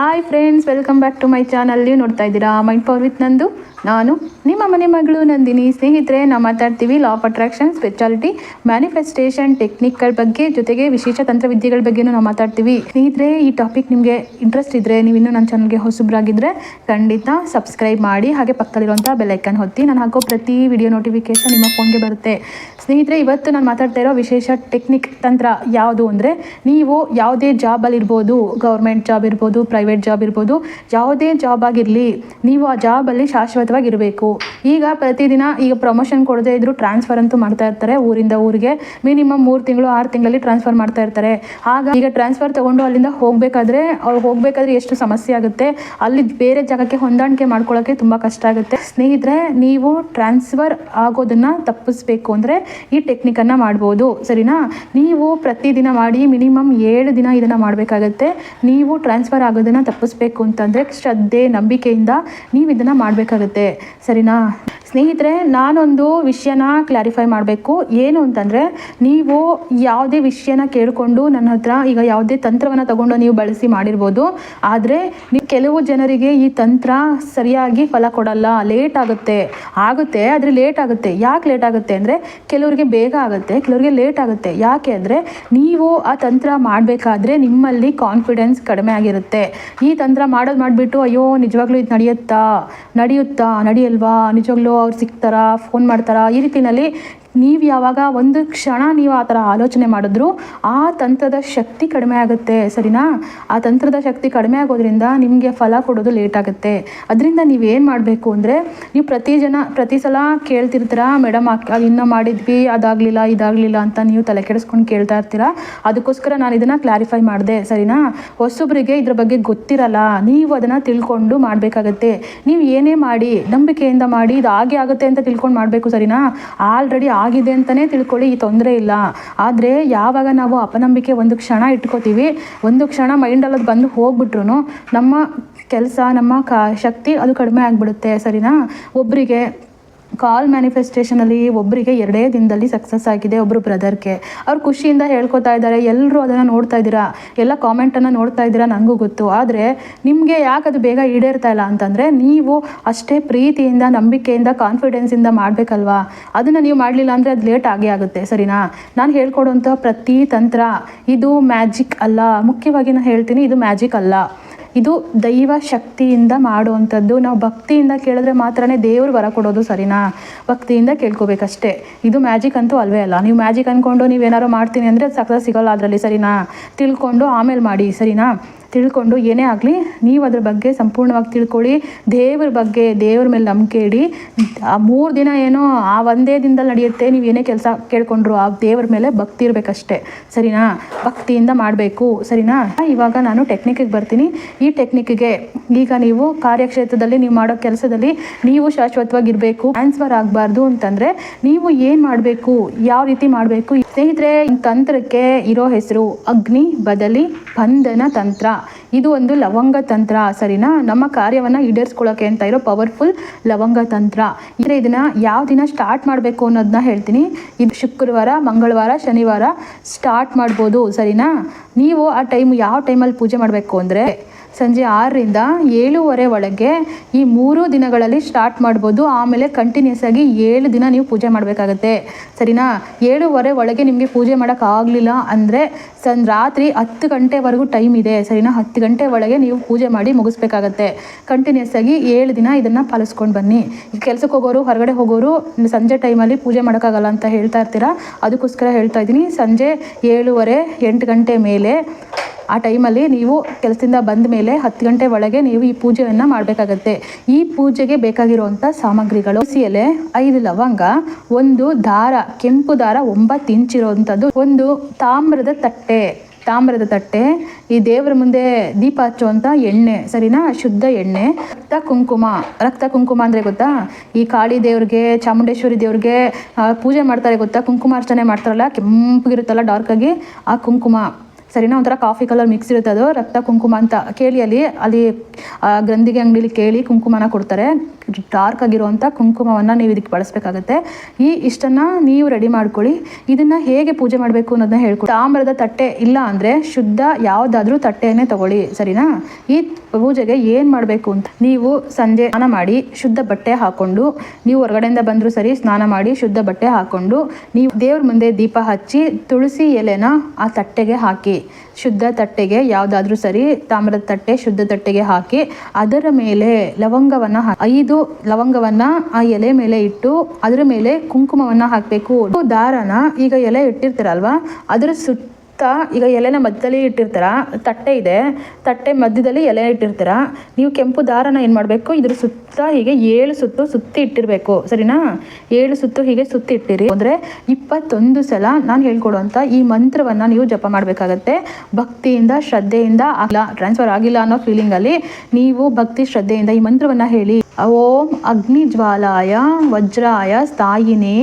Hi friends welcome back to my channel ನೀವು ನೋಡ್ತಾ ಇದ್ದೀರಾ ಮೈಂಡ್ ಪವರ್ ವಿತ್ ನಂದು ನಾನು ನಿಮ್ಮ ಮನೆ ಮಗಳು ನಂದಿನಿ. ಸ್ನೇಹಿತರೆ ನಾವು ಮಾತಾಡ್ತೀವಿ law of attraction speciality manifestation ಟೆಕ್ನಿಕ್ಗಳ ಬಗ್ಗೆ ಜೊತೆಗೆ ವಿಶೇಷ ತಂತ್ರವಿದ್ಯೆಗಳ ಬಗ್ಗೆನೂ ನಾವು ಮಾತಾಡ್ತೀವಿ. ಸ್ನೇಹಿತರೆ, ಈ ಟಾಪಿಕ್ ನಿಮಗೆ ಇಂಟ್ರೆಸ್ಟ್ ಇದ್ದರೆ ನೀವು ಇನ್ನೂ ನನ್ನ ಚಾನಲ್ಗೆ ಹೊಸಬ್ರಾಗಿದ್ದರೆ ಖಂಡಿತ ಸಬ್ಸ್ಕ್ರೈಬ್ ಮಾಡಿ, ಹಾಗೆ ಪಕ್ಕದಲ್ಲಿರುವಂಥ ಬೆಲೈಕನ್ ಹೊತ್ತಿ ನಾನು ಹಾಕೋ ಪ್ರತಿ ವಿಡಿಯೋ ನೋಟಿಫಿಕೇಶನ್ ನಿಮ್ಮ ಫೋನ್ಗೆ ಬರುತ್ತೆ. ಸ್ನೇಹಿತರೆ, ಇವತ್ತು ನಾನು ಮಾತಾಡ್ತಾ ಇರೋ ವಿಶೇಷ ಟೆಕ್ನಿಕ್ ತಂತ್ರ ಯಾವುದು ಅಂದರೆ, ನೀವು ಯಾವುದೇ ಜಾಬಲ್ಲಿರ್ಬೋದು ಗೌರ್ಮೆಂಟ್ ಜಾಬ್ ಇರ್ಬೋದು ಪ್ರೈವೇಟ್ ಜಾಬ್ ಇರ್ಬೋದು. ಯಾವುದೇ ಜಾಬ್ ಆಗಿರಲಿ, ನೀವು ಆ ಜಾಬಲ್ಲಿ ಶಾಶ್ವತವಾಗಿ ಇರಬೇಕು ಈಗ ಪ್ರತಿದಿನ ಈಗ ಪ್ರಮೋಷನ್ ಕೊಡದೇ ಇದ್ರೂ ಟ್ರಾನ್ಸ್ಫರ್ ಅಂತೂ ಮಾಡ್ತಾ ಇರ್ತಾರೆ ಊರಿಂದ ಊರಿಗೆ. ಮಿನಿಮಮ್ ಮೂರು ತಿಂಗಳು, ಆರು ತಿಂಗಳಲ್ಲಿ ಟ್ರಾನ್ಸ್ಫರ್ ಮಾಡ್ತಾ ಇರ್ತಾರೆ. ಆಗ ಈಗ ಟ್ರಾನ್ಸ್ಫರ್ ತಗೊಂಡು ಅಲ್ಲಿಂದ ಹೋಗಬೇಕಾದ್ರೆ, ಅವ್ರು ಹೋಗಬೇಕಾದ್ರೆ ಎಷ್ಟು ಸಮಸ್ಯೆ ಆಗುತ್ತೆ. ಅಲ್ಲಿ ಬೇರೆ ಜಾಗಕ್ಕೆ ಹೊಂದಾಣಿಕೆ ಮಾಡ್ಕೊಳ್ಳೋಕ್ಕೆ ತುಂಬ ಕಷ್ಟ ಆಗುತ್ತೆ. ಸ್ನೇಹಿತರೆ, ನೀವು ಟ್ರಾನ್ಸ್ಫರ್ ಆಗೋದನ್ನ ತಪ್ಪಿಸ್ಬೇಕು ಅಂದರೆ ಈ ಟೆಕ್ನಿಕನ್ನು ಮಾಡ್ಬೋದು. ಸರಿನಾ? ನೀವು ಪ್ರತಿದಿನ ಮಾಡಿ ಮಿನಿಮಮ್ ಏಳು ದಿನ ಇದನ್ನು ಮಾಡಬೇಕಾಗತ್ತೆ. ನೀವು ಟ್ರಾನ್ಸ್ಫರ್ ಆಗೋದನ್ನು ತಪ್ಪಿಸ್ಬೇಕು ಅಂತಂದರೆ ಶ್ರದ್ಧೆ ನಂಬಿಕೆಯಿಂದ ನೀವು ಇದನ್ನು ಮಾಡಬೇಕಾಗತ್ತೆ. ಸರಿನಾ? ಸ್ನೇಹಿತರೆ, ನಾನೊಂದು ವಿಷಯನ ಕ್ಲಾರಿಫೈ ಮಾಡಬೇಕು. ಏನು ಅಂತಂದರೆ, ನೀವು ಯಾವುದೇ ವಿಷಯನ ಕೇಳಿಕೊಂಡು ನನ್ನ ಹತ್ರ ಈಗ ಯಾವುದೇ ತಂತ್ರವನ್ನು ತಗೊಂಡು ನೀವು ಬಳಸಿ ಮಾಡಿರ್ಬೋದು. ಆದರೆ, ನೀವು ಕೆಲವು ಜನರಿಗೆ ಈ ತಂತ್ರ ಸರಿಯಾಗಿ ಫಲ ಕೊಡಲ್ಲ. ಲೇಟ್ ಆಗುತ್ತೆ. ಆಗುತ್ತೆ, ಆದರೆ ಲೇಟ್ ಆಗುತ್ತೆ. ಯಾಕೆ ಲೇಟ್ ಆಗುತ್ತೆ ಅಂದರೆ, ಕೆಲವರಿಗೆ ಬೇಗ ಆಗುತ್ತೆ, ಕೆಲವರಿಗೆ ಲೇಟ್ ಆಗುತ್ತೆ. ಯಾಕೆ ಅಂದರೆ, ನೀವು ಆ ತಂತ್ರ ಮಾಡಬೇಕಾದ್ರೆ ನಿಮ್ಮಲ್ಲಿ ಕಾನ್ಫಿಡೆನ್ಸ್ ಕಡಿಮೆ ಆಗಿರುತ್ತೆ. ಈ ತಂತ್ರ ಮಾಡೋದು ಮಾಡಿಬಿಟ್ಟು, ಅಯ್ಯೋ, ನಿಜವಾಗ್ಲೂ ಇದು ನಡೆಯುತ್ತಾ? ನಡೆಯುತ್ತಾ? ನಡೆಯಲ್ವಾ? ನಿಜವಾಗ್ಲೂ ಅವ್ರು ಸಿಗ್ತಾರಾ ಫೋನ್ ಮಾಡ್ತಾರಾ ಈ ರೀತಿಯಲ್ಲಿ ನೀವು ಯಾವಾಗ ಒಂದು ಕ್ಷಣ ನೀವು ಆ ಥರ ಆಲೋಚನೆ ಮಾಡಿದ್ರು ಆ ತಂತ್ರದ ಶಕ್ತಿ ಕಡಿಮೆ ಆಗುತ್ತೆ, ಸರಿನಾ? ಆ ತಂತ್ರದ ಶಕ್ತಿ ಕಡಿಮೆ ಆಗೋದ್ರಿಂದ ನಿಮಗೆ ಫಲ ಕೊಡೋದು ಲೇಟ್ ಆಗುತ್ತೆ. ಅದರಿಂದ ನೀವೇನು ಮಾಡಬೇಕು ಅಂದರೆ ನೀವು ಪ್ರತಿ ಜನ, ಪ್ರತಿ ಸಲ ಕೇಳ್ತಿರ್ತೀರ, ಮೇಡಮ್ ಅದು ಇನ್ನೂ ಮಾಡಿದ್ವಿ, ಅದಾಗಲಿಲ್ಲ, ಇದಾಗಲಿಲ್ಲ ಅಂತ ನೀವು ತಲೆ ಕೆಡಿಸ್ಕೊಂಡು ಕೇಳ್ತಾ ಇರ್ತೀರ? ಅದಕ್ಕೋಸ್ಕರ ನಾನು ಇದನ್ನು ಕ್ಲಾರಿಫೈ ಮಾಡಿದೆ, ಸರಿನಾ? ಹೊಸೊಬ್ಬರಿಗೆ ಇದ್ರ ಬಗ್ಗೆ ಗೊತ್ತಿರಲ್ಲ, ನೀವು ಅದನ್ನು ತಿಳ್ಕೊಂಡು ಮಾಡಬೇಕಾಗತ್ತೆ. ನೀವು ಏನೇ ಮಾಡಿ, ನಂಬಿಕೆಯಿಂದ ಮಾಡಿ, ಇದು ಹಾಗೆ ಆಗುತ್ತೆ ಅಂತ ತಿಳ್ಕೊಂಡು ಮಾಡಬೇಕು, ಸರಿನಾ? ಆಲ್ರೆಡಿ ಆಗಿದೆ ಅಂತಲೇ ತಿಳ್ಕೊಳ್ಳಿ, ಈ ತೊಂದರೆ ಇಲ್ಲ. ಆದರೆ ಯಾವಾಗ ನಾವು ಅಪನಂಬಿಕೆ ಒಂದು ಕ್ಷಣ ಇಟ್ಕೋತೀವಿ, ಒಂದು ಕ್ಷಣ ಮೈಂಡಲ್ಲಿ ಅದು ಬಂದು ಹೋಗ್ಬಿಟ್ರು ನಮ್ಮ ಕೆಲಸ, ನಮ್ಮ ಕ, ಶಕ್ತಿ ಅದು ಕಡಿಮೆ ಆಗಿಬಿಡುತ್ತೆ, ಸರಿನಾ? ಒಬ್ಬರಿಗೆ ಕಾಲ್ ಮ್ಯಾನಿಫೆಸ್ಟೇಷನಲ್ಲಿ ಒಬ್ಬರಿಗೆ ಎರಡೇ ದಿನದಲ್ಲಿ ಸಕ್ಸಸ್ ಆಗಿದೆ ಒಬ್ಬರು ಬ್ರದರ್ಗೆ. ಅವ್ರು ಖುಷಿಯಿಂದ ಹೇಳ್ಕೊತಾ ಇದ್ದಾರೆ, ಎಲ್ಲರೂ ಅದನ್ನು ನೋಡ್ತಾ ಇದ್ದೀರಾ? ಎಲ್ಲ ಕಾಮೆಂಟನ್ನು ನೋಡ್ತಾ ಇದ್ದೀರಾ? ನನಗೂ ಗೊತ್ತು. ಆದರೆ ನಿಮಗೆ ಯಾಕೆ ಅದು ಬೇಗ ಈಡೇರ್ತಾ ಇಲ್ಲ ಅಂತಂದರೆ ನೀವು ಅಷ್ಟೇ ಪ್ರೀತಿಯಿಂದ, ನಂಬಿಕೆಯಿಂದ, ಕಾನ್ಫಿಡೆನ್ಸಿಂದ ಮಾಡಬೇಕಲ್ವಾ? ಅದನ್ನು ನೀವು ಮಾಡಲಿಲ್ಲ ಅಂದರೆ ಅದು ಲೇಟ್ ಆಗೇ ಆಗುತ್ತೆ, ಸರಿನಾ? ನಾನು ಹೇಳ್ಕೊಡುವಂಥ ಪ್ರತಿ ತಂತ್ರ, ಇದು ಮ್ಯಾಜಿಕ್ ಅಲ್ಲ. ಮುಖ್ಯವಾಗಿ ನಾನು ಹೇಳ್ತೀನಿ, ಇದು ಮ್ಯಾಜಿಕ್ ಅಲ್ಲ. ಇದು ದೈವ ಶಕ್ತಿಯಿಂದ ಮಾಡುವಂಥದ್ದು. ನಾವು ಭಕ್ತಿಯಿಂದ ಕೇಳಿದ್ರೆ ಮಾತ್ರನೇ ದೇವ್ರು ವರ ಕೊಡೋದು ಸರಿನಾ? ಭಕ್ತಿಯಿಂದ ಕೇಳ್ಕೊಬೇಕಷ್ಟೇ. ಇದು ಮ್ಯಾಜಿಕ್ ಅಂತೂ ಅಲ್ವೇ ಅಲ್ಲ. ನೀವು ಮ್ಯಾಜಿಕ್ ಅಂದ್ಕೊಂಡು ನೀವೇನಾರು ಮಾಡ್ತೀನಿ ಅಂದರೆ ಸಕ್ಸಸ್ ಸಿಗೋಲ್ಲ ಅದರಲ್ಲಿ ಸರಿನಾ? ತಿಳ್ಕೊಂಡು ಆಮೇಲೆ ಮಾಡಿ ಸರಿನಾ? ತಿಳ್ಕೊಂಡು ಏನೇ ಆಗಲಿ ನೀವು ಅದ್ರ ಬಗ್ಗೆ ಸಂಪೂರ್ಣವಾಗಿ ತಿಳ್ಕೊಳ್ಳಿ. ದೇವ್ರ ಬಗ್ಗೆ, ದೇವ್ರ ಮೇಲೆ ನಂಬಿಕೆ ಇಡಿ. ಆ ಮೂರು ದಿನ ಏನೋ ಆ ಒಂದೇ ದಿನದಲ್ಲಿ ನಡೆಯುತ್ತೆ, ನೀವು ಏನೇ ಕೆಲಸ ಕೇಳ್ಕೊಂಡ್ರು ಆ ದೇವ್ರ ಮೇಲೆ ಭಕ್ತಿ ಇರಬೇಕಷ್ಟೇ. ಸರಿನಾ? ಭಕ್ತಿಯಿಂದ ಮಾಡಬೇಕು. ಸರಿನಾ? ಇವಾಗ ನಾನು ಟೆಕ್ನಿಕ್ಗೆ ಬರ್ತೀನಿ. ಈ ಟೆಕ್ನಿಕ್ಗೆ ಈಗ ನೀವು ಕಾರ್ಯಕ್ಷೇತ್ರದಲ್ಲಿ ನೀವು ಮಾಡೋ ಕೆಲಸದಲ್ಲಿ ನೀವು ಶಾಶ್ವತವಾಗಿರಬೇಕು. ಟ್ರಾನ್ಸ್ಫರ್ ಆಗಬಾರ್ದು ಅಂತಂದರೆ ನೀವು ಏನು ಮಾಡಬೇಕು, ಯಾವ ರೀತಿ ಮಾಡಬೇಕು. ಸ್ನೇಹಿತರೆ ತಂತ್ರಕ್ಕೆ ಇರೋ ಹೆಸರು ಅಗ್ನಿ, ಬದಲಿ ಬಂಧನ ತಂತ್ರ. ಇದು ಒಂದು ಲವಂಗ ತಂತ್ರ. ಸರಿನಾ? ನಮ್ಮ ಕಾರ್ಯವನ್ನು ಈಡೇರಿಸ್ಕೊಳ್ಳೋಕೆ ಅಂತ ಇರೋ ಪವರ್ಫುಲ್ ಲವಂಗ ತಂತ್ರ. ಅಂದರೆ ಇದನ್ನ ಯಾವ ದಿನ ಸ್ಟಾರ್ಟ್ ಮಾಡಬೇಕು ಅನ್ನೋದನ್ನ ಹೇಳ್ತೀನಿ. ಇದು ಶುಕ್ರವಾರ, ಮಂಗಳವಾರ, ಶನಿವಾರ ಸ್ಟಾರ್ಟ್ ಮಾಡ್ಬೋದು. ಸರಿನಾ? ನೀವು ಆ ಟೈಮ್ ಯಾವ ಟೈಮಲ್ಲಿ ಪೂಜೆ ಮಾಡಬೇಕು ಅಂದರೆ ಸಂಜೆ ಆರರಿಂದ ಏಳುವರೆ ಒಳಗೆ ಈ ಮೂರು ದಿನಗಳಲ್ಲಿ ಸ್ಟಾರ್ಟ್ ಮಾಡ್ಬೋದು. ಆಮೇಲೆ ಕಂಟಿನ್ಯೂಸ್ ಆಗಿ ಏಳು ದಿನ ನೀವು ಪೂಜೆ ಮಾಡಬೇಕಾಗತ್ತೆ. ಸರಿನಾ? ಏಳುವರೆ ಒಳಗೆ ನಿಮಗೆ ಪೂಜೆ ಮಾಡೋಕ್ಕಾಗಲಿಲ್ಲ ಅಂದರೆ ಸನ್ ರಾತ್ರಿ ಹತ್ತು ಗಂಟೆವರೆಗೂ ಟೈಮ್ ಇದೆ. ಸರಿನಾ? ಹತ್ತು ಗಂಟೆ ಒಳಗೆ ನೀವು ಪೂಜೆ ಮಾಡಿ ಮುಗಿಸ್ಬೇಕಾಗತ್ತೆ. ಕಂಟಿನ್ಯೂಸ್ ಆಗಿ ಏಳು ದಿನ ಇದನ್ನು ಪಾಲಿಸ್ಕೊಂಡು ಬನ್ನಿ. ಈಗ ಕೆಲ್ಸಕ್ಕೆ ಹೋಗೋರು, ಹೊರಗಡೆ ಹೋಗೋರು ಸಂಜೆ ಟೈಮಲ್ಲಿ ಪೂಜೆ ಮಾಡೋಕ್ಕಾಗಲ್ಲ ಅಂತ ಹೇಳ್ತಾ ಇರ್ತೀರಾ? ಅದಕ್ಕೋಸ್ಕರ ಹೇಳ್ತಾ ಇದ್ದೀನಿ. ಸಂಜೆ ಏಳುವರೆ ಎಂಟು ಗಂಟೆ ಮೇಲೆ ಆ ಟೈಮಲ್ಲಿ ನೀವು ಕೆಲಸದಿಂದ ಬಂದ ಮೇಲೆ ಹತ್ತು ಗಂಟೆ ಒಳಗೆ ನೀವು ಈ ಪೂಜೆಯನ್ನು ಮಾಡಬೇಕಾಗತ್ತೆ. ಈ ಪೂಜೆಗೆ ಬೇಕಾಗಿರುವಂಥ ಸಾಮಗ್ರಿಗಳು ಎಲೆ ಐದು ಲವಂಗ, ಒಂದು ದಾರ, ಕೆಂಪು ದಾರ ಒಂಬತ್ತು ಇಂಚಿರುವಂಥದ್ದು ಒಂದು ತಾಮ್ರದ ತಟ್ಟೆ ತಾಮ್ರದ ತಟ್ಟೆ, ಈ ದೇವರ ಮುಂದೆ ದೀಪ ಹಚ್ಚುವಂಥ ಎಣ್ಣೆ, ಸರಿನಾ? ಶುದ್ಧ ಎಣ್ಣೆ, ರಕ್ತ ಕುಂಕುಮ ರಕ್ತ ಕುಂಕುಮ ಅಂದರೆ ಗೊತ್ತಾ? ಈ ಕಾಳಿ ದೇವ್ರಿಗೆ, ಚಾಮುಂಡೇಶ್ವರಿ ದೇವ್ರಿಗೆ ಪೂಜೆ ಮಾಡ್ತಾರೆ ಗೊತ್ತಾ? ಕುಂಕುಮಾರ್ಚನೆ ಮಾಡ್ತಾರಲ್ಲ, ಕೆಂಪಗಿರುತ್ತಲ್ಲ ಡಾರ್ಕಾಗಿ ಆ ಕುಂಕುಮ. ಸರಿನಾ? ಒಂಥರ ಕಾಫಿ ಕಲರ್ ಮಿಕ್ಸ್ ಇರುತ್ತೆ ಅದು ರಕ್ತ ಕುಂಕುಮ ಅಂತ ಕೇಳಿ ಅಲ್ಲಿ ಅಲ್ಲಿ ಗ್ರಂಥಿಗೆ ಅಂಗಡಿಲಿ ಕೇಳಿ ಕುಂಕುಮನ ಕೊಡ್ತಾರೆ. ಡಾರ್ಕ್ ಆಗಿರುವಂಥ ಕುಂಕುಮವನ್ನು ನೀವು ಇದಕ್ಕೆ ಬಳಸಬೇಕಾಗತ್ತೆ. ಈ ಇಷ್ಟನ್ನು ನೀವು ರೆಡಿ ಮಾಡ್ಕೊಳ್ಳಿ. ಇದನ್ನು ಹೇಗೆ ಪೂಜೆ ಮಾಡಬೇಕು ಅನ್ನೋದನ್ನ ಹೇಳ್ಕೊಡಿ ತಾಮ್ರದ ತಟ್ಟೆ ಇಲ್ಲ ಅಂದರೆ ಶುದ್ಧ ಯಾವುದಾದ್ರೂ ತಟ್ಟೆಯನ್ನೇ ತಗೊಳ್ಳಿ, ಸರಿನಾ? ಈ ಪೂಜೆಗೆ ಏನು ಮಾಡಬೇಕು ಅಂತ ನೀವು ಸಂಜೆ ಸ್ನಾನ ಮಾಡಿ ಶುದ್ಧ ಬಟ್ಟೆ ಹಾಕೊಂಡು, ನೀವು ಹೊರಗಡೆಯಿಂದ ಬಂದರೂ ಸರಿ ಸ್ನಾನ ಮಾಡಿ ಶುದ್ಧ ಬಟ್ಟೆ ಹಾಕೊಂಡು, ನೀವು ದೇವ್ರ ಮುಂದೆ ದೀಪ ಹಚ್ಚಿ ತುಳಸಿ ಎಲೆನ ಆ ತಟ್ಟೆಗೆ ಹಾಕಿ. ಶುದ್ಧ ತಟ್ಟೆಗೆ, ಯಾವುದಾದ್ರೂ ಸರಿ ತಾಮ್ರದ ತಟ್ಟೆ ಶುದ್ಧ ತಟ್ಟೆಗೆ ಹಾಕಿ, ಅದರ ಮೇಲೆ ಲವಂಗವನ್ನ ಐದು ಲವಂಗವನ್ನ ಆ ಎಲೆ ಮೇಲೆ ಇಟ್ಟು, ಅದರ ಮೇಲೆ ಕುಂಕುಮವನ್ನ ಹಾಕಬೇಕು. ದಾರನ ಈಗ ಎಲೆ ಇಟ್ಟಿರ್ತೀರಲ್ವಾ, ಅದರ ಸುತ್ತ ಈಗ ಎಲೆನ ಮಧ್ಯದಲ್ಲಿ ಇಟ್ಟಿರ್ತೀರ, ತಟ್ಟೆ ಇದೆ, ತಟ್ಟೆ ಮಧ್ಯದಲ್ಲಿ ಎಲೆ ಇಟ್ಟಿರ್ತೀರ. ನೀವು ಕೆಂಪು ದಾರನ ಏನು ಮಾಡಬೇಕು, ಇದ್ರ ಸುತ್ತ ಹೀಗೆ ಏಳು ಸುತ್ತು ಸುತ್ತಿ ಇಟ್ಟಿರಬೇಕು, ಸರಿನಾ? ಏಳು ಸುತ್ತು ಹೀಗೆ ಸುತ್ತಿ ಇಟ್ಟಿರಿ. ಅಂದರೆ ಇಪ್ಪತ್ತೊಂದು ಸಲ ನಾನು ಹೇಳ್ಕೊಡುವಂಥ ಈ ಮಂತ್ರವನ್ನು ನೀವು ಜಪ ಮಾಡಬೇಕಾಗತ್ತೆ. ಭಕ್ತಿಯಿಂದ, ಶ್ರದ್ಧೆಯಿಂದ ಆಗಲ್ಲ ಟ್ರಾನ್ಸ್ಫರ್ ಆಗಿಲ್ಲ ಅನ್ನೋ ಫೀಲಿಂಗಲ್ಲಿ ನೀವು ಭಕ್ತಿ, ಶ್ರದ್ಧೆಯಿಂದ ಈ ಮಂತ್ರವನ್ನು ಹೇಳಿ. ಓಂ ಅಗ್ನಿಜ್ವಾಲಾಯ ವಜ್ರಾಯ ಸ್ಥಾಯಿನೇ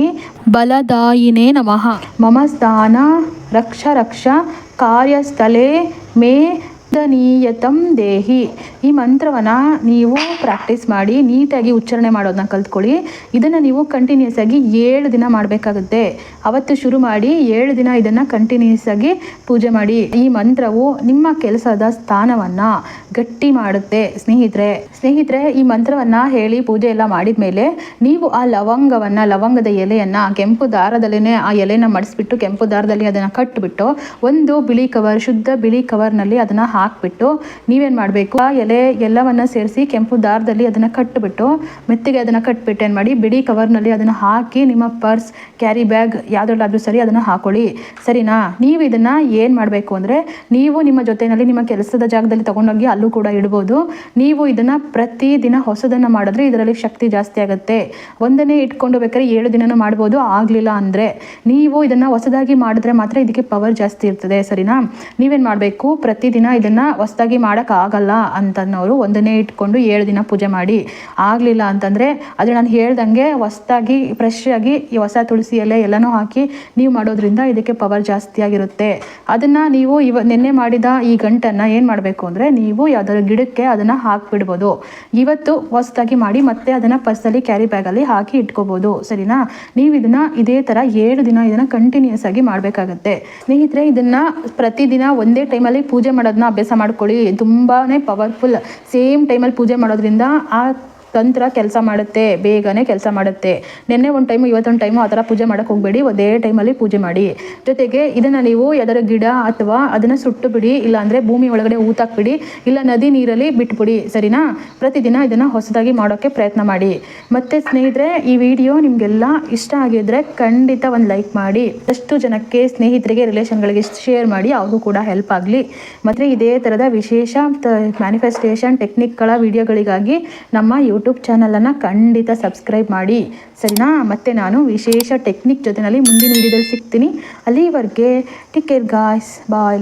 ಬಲದಾಯಿನೇ ನಮಃ. ಮಮ ಸ್ಥಾನ ರಕ್ಷ ರಕ್ಷ ಕಾರ್ಯಸ್ಥಲೆ ಮೇ ದನೀಯತಂ ದೇಹಿ. ಈ ಮಂತ್ರವನ್ನು ನೀವು ಪ್ರಾಕ್ಟೀಸ್ ಮಾಡಿ, ನೀಟಾಗಿ ಉಚ್ಚಾರಣೆ ಮಾಡೋದನ್ನ ಕಲ್ತ್ಕೊಳ್ಳಿ. ಇದನ್ನು ನೀವು ಕಂಟಿನ್ಯೂಸ್ ಆಗಿ ಏಳು ದಿನ ಮಾಡಬೇಕಾಗುತ್ತೆ. ಅವತ್ತು ಶುರು ಮಾಡಿ ಏಳು ದಿನ ಇದನ್ನು ಕಂಟಿನ್ಯೂಸ್ ಆಗಿ ಪೂಜೆ ಮಾಡಿ. ಈ ಮಂತ್ರವು ನಿಮ್ಮ ಕೆಲಸದ ಸ್ಥಾನವನ್ನು ಗಟ್ಟಿ ಮಾಡುತ್ತೆ. ಸ್ನೇಹಿತರೆ ಸ್ನೇಹಿತರೆ, ಈ ಮಂತ್ರವನ್ನು ಹೇಳಿ ಪೂಜೆ ಎಲ್ಲ ಮಾಡಿದ ಮೇಲೆ ನೀವು ಆ ಲವಂಗವನ್ನು, ಲವಂಗದ ಎಲೆಯನ್ನು ಕೆಂಪು ದಾರದಲ್ಲೇ ಆ ಎಲೆಯನ್ನು ಮಡಿಸ್ಬಿಟ್ಟು ಕೆಂಪು ದಾರದಲ್ಲಿ ಅದನ್ನು ಕಟ್ಟಿಬಿಟ್ಟು ಒಂದು ಬಿಳಿ ಕವರ್ ಶುದ್ಧ ಬಿಳಿ ಕವರ್ನಲ್ಲಿ ಅದನ್ನು ಹಾಕಿಬಿಟ್ಟು ನೀವೇನು ಮಾಡಬೇಕು? ಆ ಎಲೆ, ಎಲ್ಲವನ್ನ ಸೇರಿಸಿ ಕೆಂಪು ದಾರದಲ್ಲಿ ಅದನ್ನು ಕಟ್ಟಿಬಿಟ್ಟು ಮೆತ್ತಿಗೆ ಅದನ್ನು ಕಟ್ಬಿಟ್ಟು ಏನು ಮಾಡಿ ಬಿಡಿ ಕವರ್ನಲ್ಲಿ ಅದನ್ನು ಹಾಕಿ ನಿಮ್ಮ ಪರ್ಸ್, ಕ್ಯಾರಿ ಬ್ಯಾಗ್ ಯಾವುದ್ರಲ್ಲಾದರೂ ಸರಿ ಅದನ್ನು ಹಾಕೊಳ್ಳಿ. ಸರಿನಾ? ನೀವು ಇದನ್ನು ಏನು ಮಾಡಬೇಕು ಅಂದರೆ, ನೀವು ನಿಮ್ಮ ಜೊತೆಯಲ್ಲಿ ನಿಮ್ಮ ಕೆಲಸದ ಜಾಗದಲ್ಲಿ ತಗೊಂಡೋಗಿ ಅಲ್ಲೂ ಕೂಡ ಇಡ್ಬೋದು. ನೀವು ಇದನ್ನು ಪ್ರತಿದಿನ ಹೊಸದನ್ನು ಮಾಡಿದ್ರೆ ಇದರಲ್ಲಿ ಶಕ್ತಿ ಜಾಸ್ತಿ ಆಗುತ್ತೆ. ಒಂದನೇ ಇಟ್ಕೊಂಡು ಬೇಕಾದ್ರೆ ಏಳು ದಿನನೂ ಮಾಡ್ಬೋದು. ಆಗಲಿಲ್ಲ ಅಂದರೆ ನೀವು ಇದನ್ನು ಹೊಸದಾಗಿ ಮಾಡಿದ್ರೆ ಮಾತ್ರ ಇದಕ್ಕೆ ಪವರ್ ಜಾಸ್ತಿ ಇರ್ತದೆ. ಸರಿನಾ? ನೀವೇನು ಮಾಡಬೇಕು? ಪ್ರತಿದಿನ ಇದನ್ನು ಹೊಸದಾಗಿ ಮಾಡೋಕ್ಕಾಗಲ್ಲ ಅಂತನ್ನೋರು ಒಂದನ್ನೇ ಇಟ್ಕೊಂಡು ಏಳು ದಿನ ಪೂಜೆ ಮಾಡಿ ಆಗಲಿಲ್ಲ ಅಂತಂದರೆ ಅದು ನಾನು ಹೇಳ್ದಂಗೆ ಹೊಸದಾಗಿ ಫ್ರೆಶ್ ಆಗಿ ಈ ಹೊಸ ತುಳಸಿ ಎಲೆ ಎಲ್ಲನೂ ಹಾಕಿ ನೀವು ಮಾಡೋದ್ರಿಂದ ಇದಕ್ಕೆ ಪವರ್ ಜಾಸ್ತಿ ಆಗಿರುತ್ತೆ. ಅದನ್ನು ನೀವು ಇವ ನಿನ್ನೆ ಮಾಡಿದ ಈ ಗಂಟನ್ನು ಏನು ಮಾಡಬೇಕು ಅಂದರೆ ನೀವು ಯಾವುದಾದ್ರು ಗಿಡಕ್ಕೆ ಅದನ್ನು ಹಾಕಿಬಿಡ್ಬೋದು. ಇವತ್ತು ಹೊಸದಾಗಿ ಮಾಡಿ ಮತ್ತೆ ಅದನ್ನು ಪರ್ಸಲ್ಲಿ ಕ್ಯಾರಿ ಬ್ಯಾಗಲ್ಲಿ ಹಾಕಿ ಇಟ್ಕೋಬೋದು. ಸರಿನಾ? ನೀವು ಇದನ್ನು ಇದೇ ಥರ ಏಳು ದಿನ ಇದನ್ನು ಕಂಟಿನ್ಯೂಸ್ ಆಗಿ ಮಾಡಬೇಕಾಗತ್ತೆ. ಸ್ನೇಹಿತರೆ, ಇದನ್ನು ಪ್ರತಿದಿನ ಒಂದೇ ಟೈಮಲ್ಲಿ ಪೂಜೆ ಮಾಡೋದನ್ನ ಅಭ್ಯಾಸ ಮಾಡ್ಕೊಳ್ಳಿ ತುಂಬಾ ಪವರ್ಫುಲ್ ಸೇಮ್ ಟೈಮಲ್ಲಿ ಪೂಜೆ ಮಾಡೋದ್ರಿಂದ ಆ ತಂತ್ರ ಕೆಲಸ ಮಾಡುತ್ತೆ, ಬೇಗನೆ ಕೆಲಸ ಮಾಡುತ್ತೆ. ನಿನ್ನೆ ಒಂದು ಟೈಮು ಇವತ್ತೊಂದು ಟೈಮು ಆ ಥರ ಪೂಜೆ ಮಾಡೋಕ್ಕೆ ಹೋಗಬೇಡಿ, ಒಂದೇ ಟೈಮಲ್ಲಿ ಪೂಜೆ ಮಾಡಿ. ಜೊತೆಗೆ ಇದನ್ನು ನೀವು ಯಾವ್ದಾದ್ರು ಗಿಡ ಅಥವಾ ಅದನ್ನು ಸುಟ್ಟು ಬಿಡಿ, ಇಲ್ಲಾಂದರೆ ಭೂಮಿ ಒಳಗಡೆ ಊತಾಕ್ಬಿಡಿ, ಇಲ್ಲ ನದಿ ನೀರಲ್ಲಿ ಬಿಟ್ಬಿಡಿ, ಸರಿನಾ? ಪ್ರತಿದಿನ ಇದನ್ನು ಹೊಸದಾಗಿ ಮಾಡೋಕ್ಕೆ ಪ್ರಯತ್ನ ಮಾಡಿ. ಮತ್ತು ಸ್ನೇಹಿತರೆ, ಈ ವಿಡಿಯೋ ನಿಮಗೆಲ್ಲ ಇಷ್ಟ ಆಗಿದ್ರೆ ಖಂಡಿತ ಒಂದು ಲೈಕ್ ಮಾಡಿ. ಅಷ್ಟು ಜನಕ್ಕೆ, ಸ್ನೇಹಿತರಿಗೆ ರಿಲೇಷನ್ಗಳಿಗೆ ಶೇರ್ ಮಾಡಿ, ಅವ್ರಿಗೂ ಕೂಡ ಹೆಲ್ಪ್ ಆಗಲಿ. ಮತ್ತು ಇದೇ ಥರದ ವಿಶೇಷ ಮ್ಯಾನಿಫೆಸ್ಟೇಷನ್ ಟೆಕ್ನಿಕ್ಗಳ ವಿಡಿಯೋಗಳಿಗಾಗಿ ನಮ್ಮ ಯೂಟ್ಯೂಬ್ ಚಾನಲನ್ನು ಖಂಡಿತ ಸಬ್ಸ್ಕ್ರೈಬ್ ಮಾಡಿ. ಸರಿನಾ? ಮತ್ತು ನಾನು ವಿಶೇಷ ಟೆಕ್ನಿಕ್ ಜೊತೆಯಲ್ಲಿ ಮುಂದಿನ ವಿಡಿಯೋದಲ್ಲಿ ಸಿಗ್ತೀನಿ. ಅಲ್ಲಿವರೆಗೆ ಟೇಕ್ ಕೇರ್ ಗಾಯ್ಸ್ ಬಾಯ್